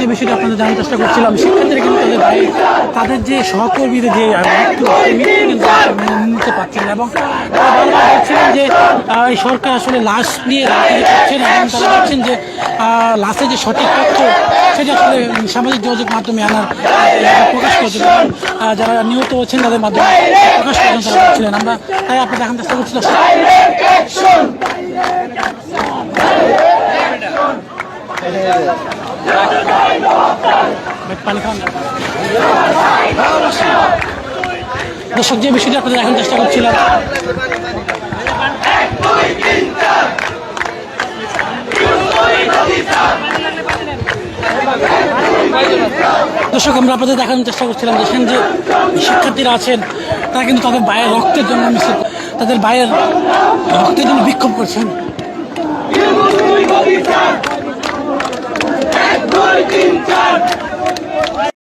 যে বিষয়টা আপনাদের জানার চেষ্টা করছিলাম, শিক্ষার্থীরা কিন্তু তাদের ভাই, তাদের যে সহকর্মীদের যে মৃত্যু সেই মৃত্যু কিন্তু নিতে পারছেন এবং তারা বলছিলেন যে এই সরকার আসলে লাশ নিয়ে রাজনীতি করছেন এবং তারা বলছেন যে লাশের যে সঠিক তথ্য, সেটা আসলে সামাজিক যোগাযোগ মাধ্যমে আনার প্রকাশ করছেন এবং যারা নিহত হচ্ছেন তাদের মাধ্যমে প্রকাশ করছেন তারা বলছিলেন, আমরা তাই আপনাদের দেখার চেষ্টা করছিলাম দর্শক, যে বিষয়টি আপনাদের দেখার চেষ্টা করছিলাম, দর্শক, আমরা আপনাদের দেখানোর চেষ্টা করছিলাম, দেখেন যে শিক্ষার্থীরা আছেন, তারা কিন্তু তাদের বায়ের রক্তের জন্য মিছিল, তাদের বায়ের রক্তের জন্য বিক্ষোভ করছেন।